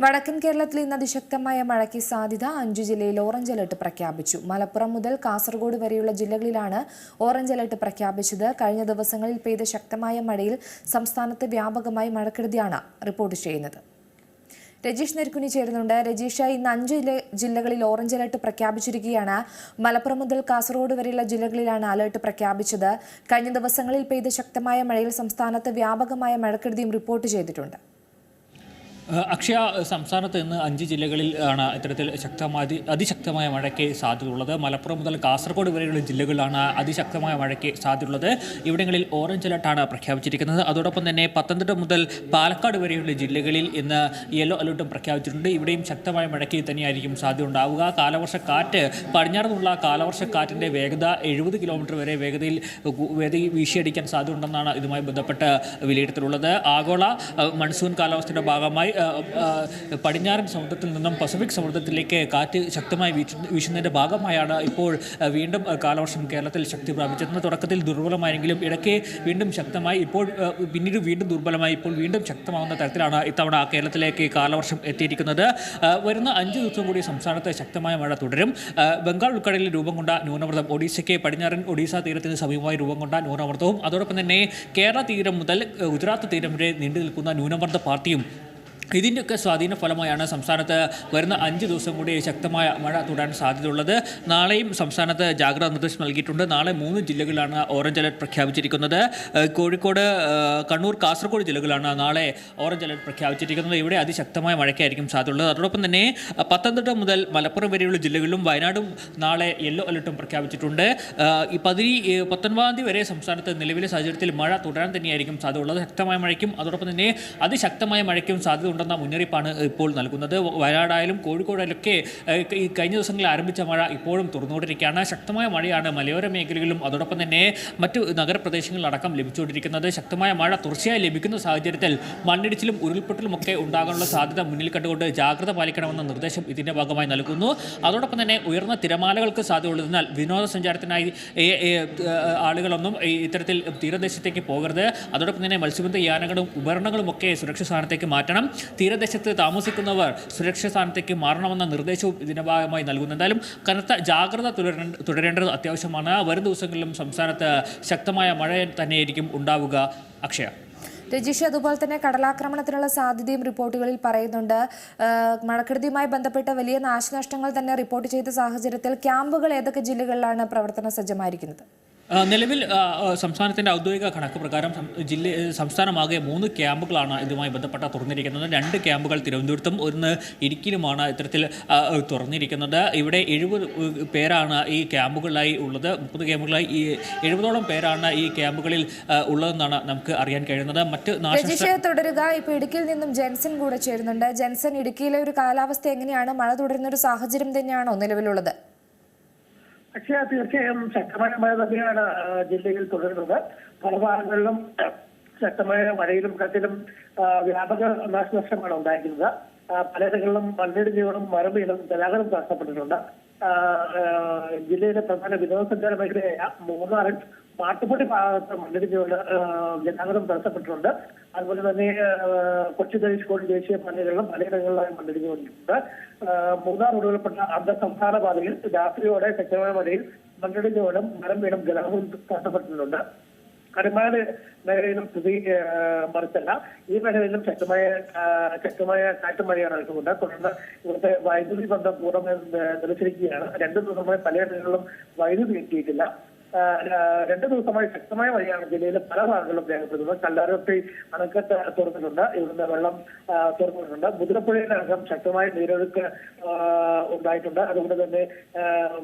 വടക്കൻ കേരളത്തിൽ ഇന്ന് അതിശക്തമായ മഴയ്ക്ക് സാധ്യത അഞ്ചു ജില്ലയിൽ ഓറഞ്ച് അലർട്ട് പ്രഖ്യാപിച്ചു. മലപ്പുറം മുതൽ കാസർഗോഡ് വരെയുള്ള ജില്ലകളിലാണ് ഓറഞ്ച് അലർട്ട് പ്രഖ്യാപിച്ചത്. കഴിഞ്ഞ ദിവസങ്ങളിൽ പെയ്ത ശക്തമായ മഴയിൽ സംസ്ഥാനത്ത് വ്യാപകമായി മഴക്കെടുതിയാണ് റിപ്പോർട്ട് ചെയ്യുന്നത്. രജീഷ് നെരുക്കുനി ചേരുന്നുണ്ട്. രജീഷ് ഇന്ന് അഞ്ച് ജില്ലകളിൽ ഓറഞ്ച് അലർട്ട് പ്രഖ്യാപിച്ചിരിക്കുകയാണ്. മലപ്പുറം മുതൽ കാസർഗോഡ് വരെയുള്ള ജില്ലകളിലാണ് അലർട്ട് പ്രഖ്യാപിച്ചത്. കഴിഞ്ഞ ദിവസങ്ങളിൽ പെയ്ത ശക്തമായ മഴയിൽ സംസ്ഥാനത്ത് വ്യാപകമായ മഴക്കെടുതിയും റിപ്പോർട്ട് ചെയ്തിട്ടുണ്ട്. അക്ഷയ സംസ്ഥാനത്ത് ഇന്ന് അഞ്ച് ജില്ലകളിൽ ആണ് ഇത്തരത്തിൽ ശക്തമായ അതിശക്തമായ മഴയ്ക്ക് സാധ്യതയുള്ളത്. മലപ്പുറം മുതൽ കാസർഗോഡ് വരെയുള്ള ജില്ലകളിലാണ് അതിശക്തമായ മഴയ്ക്ക് സാധ്യതയുള്ളത്. ഇവിടങ്ങളിൽ ഓറഞ്ച് അലർട്ടാണ് പ്രഖ്യാപിച്ചിരിക്കുന്നത്. അതോടൊപ്പം തന്നെ പത്തനംതിട്ട മുതൽ പാലക്കാട് വരെയുള്ള ജില്ലകളിൽ ഇന്ന് യെല്ലോ അലർട്ടും പ്രഖ്യാപിച്ചിട്ടുണ്ട്. ഇവിടെയും ശക്തമായ മഴയ്ക്ക് തന്നെയായിരിക്കും സാധ്യത ഉണ്ടാവുക കാലവർഷ കാറ്റ് പടിഞ്ഞാറ് കാലവർഷ കാറ്റിന്റെ വേഗത എഴുപത് കിലോമീറ്റർ വരെ വേഗതയിൽ വേഗ വീശിയടിക്കാൻ സാധ്യതയുണ്ടെന്നാണ് ഇതുമായി ബന്ധപ്പെട്ട് വിലയിരുത്തലുള്ളത്. ആഗോള മൺസൂൺ കാലാവസ്ഥയുടെ ഭാഗമായി പടിഞ്ഞാറൻ സമുദ്രത്തിൽ നിന്നും പസഫിക് സമുദ്രത്തിലേക്ക് കാറ്റ് ശക്തമായി വീശു വീശുന്നതിന്റെ ഭാഗമായാണ് ഇപ്പോൾ വീണ്ടും കാലവർഷം കേരളത്തിൽ ശക്തി പ്രാപിച്ചത്. തുടക്കത്തിൽ ദുർബലമായെങ്കിലും ഇടയ്ക്ക് വീണ്ടും ശക്തമായി ഇപ്പോൾ പിന്നീട് വീണ്ടും ദുർബലമായി ഇപ്പോൾ വീണ്ടും ശക്തമാകുന്ന തരത്തിലാണ് ഇത്തവണ കേരളത്തിലേക്ക് കാലവർഷം എത്തിയിരിക്കുന്നത്. വരുന്ന അഞ്ച് ദിവസം കൂടി സംസ്ഥാനത്ത് ശക്തമായ മഴ തുടരും. ബംഗാൾ ഉൾക്കടലിൽ രൂപം കൊണ്ട ന്യൂനമർദ്ദം ഒഡീഷയ്ക്ക് പടിഞ്ഞാറൻ ഒഡീഷ തീരത്തിന് സമീപമായി രൂപം കൊണ്ട ന്യൂനമർദ്ദവും അതോടൊപ്പം തന്നെ കേരള തീരം മുതൽ ഗുജറാത്ത് തീരം വരെ നീണ്ടു നിൽക്കുന്ന ന്യൂനമർദ്ദ പാർട്ടിയും ഇതിന്റെയൊക്കെ സ്വാധീന ഫലമായാണ് സംസ്ഥാനത്ത് വരുന്ന അഞ്ച് ദിവസം കൂടി ശക്തമായ മഴ തുടരാൻ സാധ്യതയുള്ളത്. നാളെയും സംസ്ഥാനത്ത് ജാഗ്രതാ നിർദ്ദേശം നൽകിയിട്ടുണ്ട്. നാളെ മൂന്ന് ജില്ലകളിലാണ് ഓറഞ്ച് അലർട്ട് പ്രഖ്യാപിച്ചിരിക്കുന്നത്. കോഴിക്കോട് കണ്ണൂർ കാസർഗോഡ് ജില്ലകളിലാണ് നാളെ ഓറഞ്ച് അലർട്ട് പ്രഖ്യാപിച്ചിരിക്കുന്നത്. ഇവിടെ അതിശക്തമായ മഴയ്ക്കായിരിക്കും സാധ്യതയുള്ളത്. അതോടൊപ്പം തന്നെ പത്തനംതിട്ട മുതൽ മലപ്പുറം വരെയുള്ള ജില്ലകളിലും വയനാടും നാളെ യെല്ലോ അലർട്ടും പ്രഖ്യാപിച്ചിട്ടുണ്ട്. ഈ ഏഹ് പത്തൊൻപതാം തീയതി വരെ സംസ്ഥാനത്ത് നിലവിലെ സാഹചര്യത്തിൽ മഴ തുടരാൻ തന്നെയായിരിക്കും സാധ്യതയുള്ളത്. ശക്തമായ മഴയ്ക്കും അതോടൊപ്പം തന്നെ അതിശക്തമായ മഴയ്ക്കും സാധ്യത ഉണ്ടെന്ന മുന്നറിയിപ്പാണ് ഇപ്പോൾ നൽകുന്നത്. വയനാടായാലും കോഴിക്കോടായാലും ഒക്കെ ഈ കഴിഞ്ഞ ദിവസങ്ങളിൽ ആരംഭിച്ച മഴ ഇപ്പോഴും തുറന്നുകൊണ്ടിരിക്കുകയാണ്. ശക്തമായ മഴയാണ് മലയോര മേഖലകളിലും അതോടൊപ്പം തന്നെ മറ്റു നഗരപ്രദേശങ്ങളിലടക്കം ലഭിച്ചുകൊണ്ടിരിക്കുന്നത്. ശക്തമായ മഴ തുടർച്ചയായി ലഭിക്കുന്ന സാഹചര്യത്തിൽ മണ്ണിടിച്ചിലും ഉരുൾപൊട്ടലും ഒക്കെ ഉണ്ടാകാനുള്ള സാധ്യത മുന്നിൽ കണ്ടുകൊണ്ട് ജാഗ്രത പാലിക്കണമെന്ന നിർദ്ദേശം ഇതിന്റെ ഭാഗമായി നൽകുന്നു. അതോടൊപ്പം തന്നെ ഉയർന്ന തിരമാലകൾക്ക് സാധ്യതയുള്ളതിനാൽ വിനോദസഞ്ചാരത്തിനായി ആളുകളൊന്നും ഇത്തരത്തിൽ തീരദേശത്തേക്ക് പോകരുത്. അതോടൊപ്പം തന്നെ മത്സ്യബന്ധ യാനങ്ങളും ഉപകരണങ്ങളും ഒക്കെ സുരക്ഷിത സ്ഥാനത്തേക്ക് മാറ്റണം. തീരദേശത്ത് താമസിക്കുന്നവർ സുരക്ഷിത സ്ഥാനത്തേക്ക് മാറണമെന്ന നിർദ്ദേശവും ഇതിന്റെ ഭാഗമായി നൽകുന്നു. എന്തായാലും കനത്ത ജാഗ്രത തുടരേണ്ടത് അത്യാവശ്യമാണ്. വരും ദിവസങ്ങളിലും സംസ്ഥാനത്ത് ശക്തമായ മഴ തന്നെയായിരിക്കും ഉണ്ടാവുക. അക്ഷയ. രജിഷ് അതുപോലെ തന്നെ കടലാക്രമണത്തിനുള്ള സാധ്യതയും റിപ്പോർട്ടുകളിൽ പറയുന്നുണ്ട്. മഴക്കെടുതിയുമായി ബന്ധപ്പെട്ട വലിയ നാശനഷ്ടങ്ങൾ തന്നെ റിപ്പോർട്ട് ചെയ്ത സാഹചര്യത്തിൽ ക്യാമ്പുകൾ ഏതൊക്കെ ജില്ലകളിലാണ് പ്രവർത്തന സജ്ജമായിരിക്കുന്നത്? നിലവിൽ സംസ്ഥാനത്തിന്റെ ഔദ്യോഗിക കണക്ക് പ്രകാരം ജില്ല സംസ്ഥാനമാകെ മൂന്ന് ക്യാമ്പുകളാണ് ഇതുമായി ബന്ധപ്പെട്ട തുറന്നിരിക്കുന്നത്. രണ്ട് ക്യാമ്പുകൾ തിരുവനന്തപുരത്തും ഒന്ന് ഇടുക്കിയിലുമാണ് ഇത്തരത്തിൽ തുറന്നിരിക്കുന്നത്. ഇവിടെ എഴുപത് പേരാണ് ഈ ക്യാമ്പുകളിലായി ഉള്ളത്. മുപ്പത് ക്യാമ്പുകളായി ഈ എഴുപതോളം പേരാണ് ഈ ക്യാമ്പുകളിൽ ഉള്ളതെന്നാണ് നമുക്ക് അറിയാൻ കഴിയുന്നത്. മറ്റ് തുടരുക. ഇപ്പോൾ ഇടുക്കിയിൽ നിന്നും ജെൻസൻ കൂടെ ചേരുന്നുണ്ട്. ജെൻസൻ ഇടുക്കിയിലെ ഒരു കാലാവസ്ഥ എങ്ങനെയാണ്? മഴ തുടരുന്ന ഒരു സാഹചര്യം തന്നെയാണോ നിലവിലുള്ളത്? പക്ഷേ തീർച്ചയായും ശക്തമായ മഴ തന്നെയാണ് ജില്ലയിൽ തുടരുന്നത്. പല ഭാഗങ്ങളിലും ശക്തമായ മഴയിലും കത്തിലും വ്യാപക നാശനഷ്ടമാണ് ഉണ്ടായിരിക്കുന്നത്. പലയിടങ്ങളിലും മണ്ണിടിഞ്ഞുകളും മരമീടും ഗതാഗതം തടസ്സപ്പെട്ടിട്ടുണ്ട് ജില്ലയിലെ പ്രധാന വിനോദസഞ്ചാര മേഖലയായ മൂന്നാറിൽ മാട്ടുപൊടി ഭാഗത്ത് മണ്ണിടിഞ്ഞുകൊണ്ട് ആ, ഗതാഗതം തടസ്സപ്പെട്ടിട്ടുണ്ട്. അതുപോലെ തന്നെ കൊച്ചി തരീഷ്കോട് ദേശീയ പാതകളിലും പലയിടങ്ങളിലായി മണ്ണിടിഞ്ഞുകൊണ്ടിട്ടുണ്ട്. ആ, മൂന്നാർ ഉൾപ്പെട്ട അർദ്ധ സംസ്ഥാന പാതയിൽ രാത്രിയോടെ ശക്തമായ മഴയിൽ മണ്ണിടിഞ്ഞോടും മരം വീണും ഗതാഗതം തടസ്സപ്പെട്ടിട്ടുണ്ട് കരുമാട് മേഖലയിലും സ്ഥിതി മറിച്ചല്ല. ഈ മേഖലയിലും ശക്തമായ ശക്തമായ കാറ്റും മഴയാണ് നടക്കുന്നത് തുടർന്ന് ഇവിടുത്തെ വൈദ്യുതി ബന്ധം പൂർണമായും നിലച്ചിരിക്കുകയാണ്. രണ്ടു ദിവസമായി പലയിടങ്ങളിലും വൈദ്യുതി എത്തിയിട്ടില്ല. രണ്ടു ദിവസമായി ശക്തമായ മഴയാണ് ജില്ലയിലെ പല ഭാഗങ്ങളിലും രേഖപ്പെടുത്തുന്നത്. കല്ലാരൊട്ടി അണക്കെട്ട് തുറന്നിട്ടുണ്ട്. ഇവിടുന്ന് വെള്ളം തുറന്നിട്ടുണ്ട്. മുതിരപ്പുഴയിലടക്കം ശക്തമായ നീരൊഴുക്ക് ഉണ്ടായിട്ടുണ്ട്. അതുകൊണ്ട് തന്നെ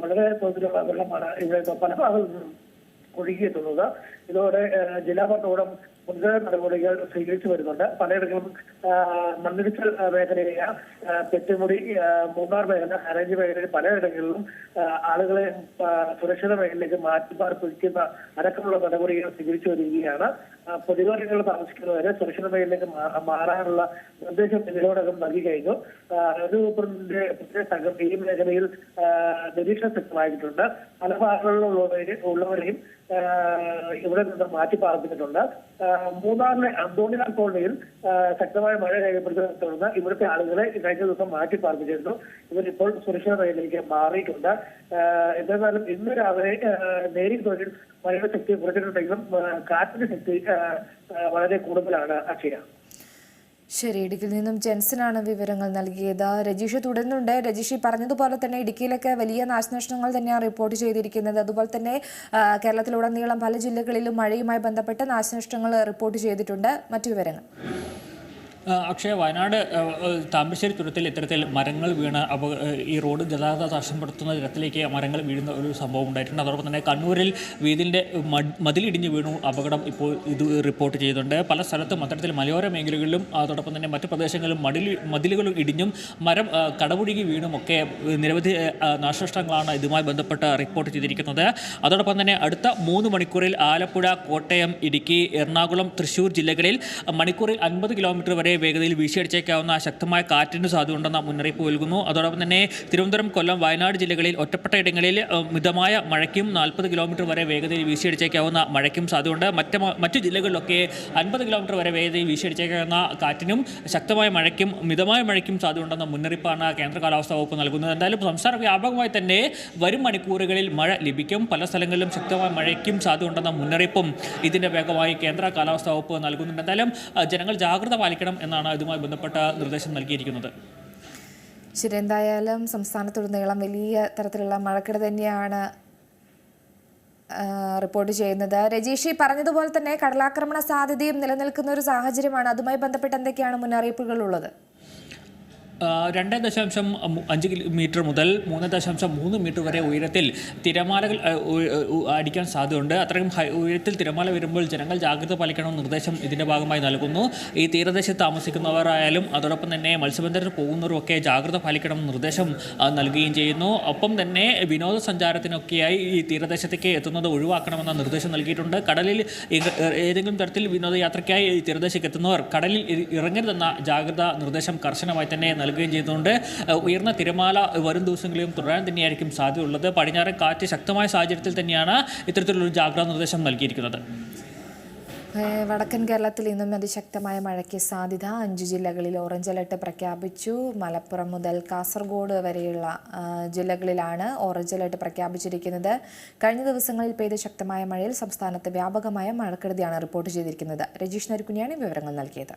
വളരെ തോതിലുള്ള വെള്ളമാണ് ഇവിടെ പല ഭാഗങ്ങളിൽ നിന്നും ഒഴുകിയെത്തുന്നത്. ഇതോടെ ജില്ലാ ഭരണകൂടം മുൻകരുതൽ നടപടികൾ സ്വീകരിച്ചു വരുന്നുണ്ട്. പലയിടങ്ങളിലും മണ്ണിടിച്ചൽ മേഖലയായ പെറ്റുമുടി മൂന്നാർ മേഖല ഹരഞ്ച് മേഖലയിൽ പലയിടങ്ങളിലും ആളുകളെ സുരക്ഷിത മേഖലയിലേക്ക് മാറ്റിപ്പാർപ്പിക്കുന്ന അടക്കമുള്ള നടപടികൾ സ്വീകരിച്ചു വരികയാണ്. പൊതുവാരങ്ങൾ താമസിക്കുന്നവരെ സുരക്ഷിത മേഖലയിലേക്ക് മാറാനുള്ള നിർദ്ദേശം ഇതിനോടകം നൽകി കഴിഞ്ഞു. ആഹ്, പ്രത്യേക സംഘം ഈ മേഖലയിൽ നിരീക്ഷണ ശക്തമായിട്ടുണ്ട്. പല ഭാഗങ്ങളിലുള്ളവരെ ഉള്ളവരെയും ഇവിടെ നിന്ന് മാറ്റി പാർപ്പിച്ചിട്ടുണ്ട്. മൂന്നാറിലെ അന്തോണിനാൽ കോളനിയിൽ ശക്തമായ മഴ രേഖപ്പെടുത്തിയതിനെ തുടർന്ന് ഇവിടുത്തെ ആളുകളെ കഴിഞ്ഞ ദിവസം മാറ്റി പാർപ്പിച്ചിരുന്നു. ഇവരിപ്പോൾ സുരക്ഷിത മേഖലയിലേക്ക് മാറിയിട്ടുണ്ട്. എന്നിരുന്നാലും ഇന്ന് രാവിലെ നേരിയ തോതിൽ മഴയുടെ ശക്തി കുറച്ചിട്ടുണ്ടെങ്കിലും കാറ്റിന്റെ ശക്തി വളരെ കൂടുതലാണ് അക്ഷയ. ശരി ഇടുക്കിയിൽ നിന്നും ജെൻസനാണ് വിവരങ്ങൾ നൽകിയത്. രജീഷ് തുടരുന്നുണ്ട്. രജീഷ് പറഞ്ഞതുപോലെ തന്നെ ഇടുക്കിയിലൊക്കെ വലിയ നാശനഷ്ടങ്ങൾ തന്നെയാണ് റിപ്പോർട്ട് ചെയ്തിരിക്കുന്നത്. അതുപോലെ തന്നെ കേരളത്തിലുടനീളം പല ജില്ലകളിലും മഴയുമായി ബന്ധപ്പെട്ട് നാശനഷ്ടങ്ങൾ റിപ്പോർട്ട് ചെയ്തിട്ടുണ്ട്. മറ്റു വിവരങ്ങൾ. അക്ഷയ വയനാട് താമരശ്ശേരി തുരത്തിൽ ഇത്തരത്തിൽ മരങ്ങൾ വീണ് അപ ഈ റോഡ് ഗതാഗത തടസ്സപ്പെടുത്തുന്ന തരത്തിലേക്ക് മരങ്ങൾ വീഴുന്ന ഒരു സംഭവം ഉണ്ടായിട്ടുണ്ട്. അതോടൊപ്പം തന്നെ കണ്ണൂരിൽ വീതിന്റെ മതിലിടിഞ്ഞ് വീണു അപകടം ഇപ്പോൾ ഇത് റിപ്പോർട്ട് ചെയ്തിട്ടുണ്ട്. പല സ്ഥലത്തും അത്തരത്തിൽ മലയോര മേഖലകളിലും അതോടൊപ്പം തന്നെ മറ്റു പ്രദേശങ്ങളിലും മടിൽ മതിലുകളും ഇടിഞ്ഞും മരം കടപുഴുകി വീണും ഒക്കെ നിരവധി നാശനഷ്ടങ്ങളാണ് ഇതുമായി ബന്ധപ്പെട്ട് റിപ്പോർട്ട് ചെയ്തിരിക്കുന്നത്. അതോടൊപ്പം തന്നെ അടുത്ത മൂന്ന് മണിക്കൂറിൽ ആലപ്പുഴ കോട്ടയം ഇടുക്കി എറണാകുളം തൃശ്ശൂർ ജില്ലകളിൽ മണിക്കൂറിൽ അൻപത് കിലോമീറ്റർ വരെ വേഗതയിൽ വീശിയടിച്ചേക്കാവുന്ന ശക്തമായ കാറ്റിന് സാധ്യതയുണ്ടെന്ന മുന്നറിയിപ്പ് നൽകുന്നു. അതോടൊപ്പം തന്നെ തിരുവനന്തപുരം കൊല്ലം വയനാട് ജില്ലകളിൽ ഒറ്റപ്പെട്ട ഇടങ്ങളിൽ മിതമായ മഴയ്ക്കും നാൽപ്പത് കിലോമീറ്റർ വരെ വേഗതയിൽ വീശിയടിച്ചേക്കാവുന്ന മഴയ്ക്കും സാധ്യതയുണ്ട്. മറ്റ് മറ്റു ജില്ലകളിലൊക്കെ അൻപത് കിലോമീറ്റർ വരെ വേഗതയിൽ വീശിയടിച്ചേക്കാവുന്ന കാറ്റിനും ശക്തമായ മഴയ്ക്കും മിതമായ മഴയ്ക്കും സാധ്യതയുണ്ടെന്ന മുന്നറിയിപ്പാണ് കേന്ദ്ര കാലാവസ്ഥാ വകുപ്പ് നൽകുന്നത്. എന്തായാലും സംസ്ഥാന വ്യാപകമായി തന്നെ വരും മണിക്കൂറുകളിൽ മഴ ലഭിക്കും. പല സ്ഥലങ്ങളിലും ശക്തമായ മഴയ്ക്കും സാധ്യതയുണ്ടെന്ന മുന്നറിയിപ്പും ഇതിന്റെ വേഗമായി കേന്ദ്ര കാലാവസ്ഥാ വകുപ്പ് നൽകുന്നുണ്ട്. എന്തായാലും ജനങ്ങൾ ജാഗ്രത പാലിക്കണം. എന്നാണ് ഇതുമായി ബന്ധപ്പെട്ട നിർദ്ദേശം നൽകിയിരിക്കുന്നത്. ശരി എന്തായാലും സംസ്ഥാനത്തുടനീളം വലിയ തരത്തിലുള്ള മഴക്കെട് തന്നെയാണ് റിപ്പോർട്ട് ചെയ്യുന്നത്. രജീഷ് ഈ പറഞ്ഞതുപോലെ തന്നെ കടലാക്രമണ സാധ്യതയും നിലനിൽക്കുന്ന ഒരു സാഹചര്യമാണ്. അതുമായി ബന്ധപ്പെട്ട് എന്തൊക്കെയാണ് മുന്നറിയിപ്പുകൾ ഉള്ളത്? രണ്ട് ദശാംശം അഞ്ച് കിലോമീറ്റർ മുതൽ മൂന്ന് ദശാംശം മൂന്ന് മീറ്റർ വരെ ഉയരത്തിൽ തിരമാലകൾ അടിക്കാൻ സാധ്യതയുണ്ട്. അത്രയും ഉയരത്തിൽ തിരമാല വരുമ്പോൾ ജനങ്ങൾ ജാഗ്രത പാലിക്കണമെന്ന് നിർദ്ദേശം ഇതിന്റെ ഭാഗമായി നൽകുന്നു. ഈ തീരദേശത്ത് താമസിക്കുന്നവരായാലും അതോടൊപ്പം തന്നെ മത്സ്യബന്ധനത്തിന് പോകുന്നവരുമൊക്കെ ജാഗ്രത പാലിക്കണമെന്ന് നിർദ്ദേശം നൽകുകയും ചെയ്യുന്നു. ഒപ്പം തന്നെ വിനോദസഞ്ചാരത്തിനൊക്കെയായി ഈ തീരദേശത്തേക്ക് എത്തുന്നത് ഒഴിവാക്കണമെന്ന നിർദ്ദേശം നൽകിയിട്ടുണ്ട്. കടലിൽ ഏതെങ്കിലും തരത്തിൽ വിനോദയാത്രയ്ക്കായി ഈ തീരദേശത്തേക്ക് എത്തുന്നവർ കടലിൽ ഇറങ്ങരുതെന്ന ജാഗ്രതാ നിർദ്ദേശം കർശനമായി തന്നെ നൽകുകയും ചെയ്തുകൊണ്ട് ഉയർന്ന തിരമാല വരും ദിവസങ്ങളിലും തുടരാൻ തന്നെയായിരിക്കും സാധ്യതയുള്ളത്. പടിഞ്ഞാറൻ കാറ്റ് ശക്തമായ സാഹചര്യത്തിൽ തന്നെയാണ് ഇത്തരത്തിലുള്ളൊരു ജാഗ്രതാ നിർദ്ദേശം നൽകിയിരിക്കുന്നത്. വടക്കൻ കേരളത്തിൽ ഇന്നും അതിശക്തമായ മഴയ്ക്ക് സാധ്യത. അഞ്ച് ജില്ലകളിൽ ഓറഞ്ച് അലർട്ട് പ്രഖ്യാപിച്ചു. മലപ്പുറം മുതൽ കാസർഗോഡ് വരെയുള്ള ജില്ലകളിലാണ് ഓറഞ്ച് അലർട്ട് പ്രഖ്യാപിച്ചിരിക്കുന്നത്. കഴിഞ്ഞ ദിവസങ്ങളിൽ പെയ്ത ശക്തമായ മഴയിൽ സംസ്ഥാനത്ത് വ്യാപകമായ മഴക്കെടുതിയാണ് റിപ്പോർട്ട് ചെയ്തിരിക്കുന്നത്. രജീഷ് നരുക്കുനിയാണ് വിവരങ്ങൾ നൽകിയത്.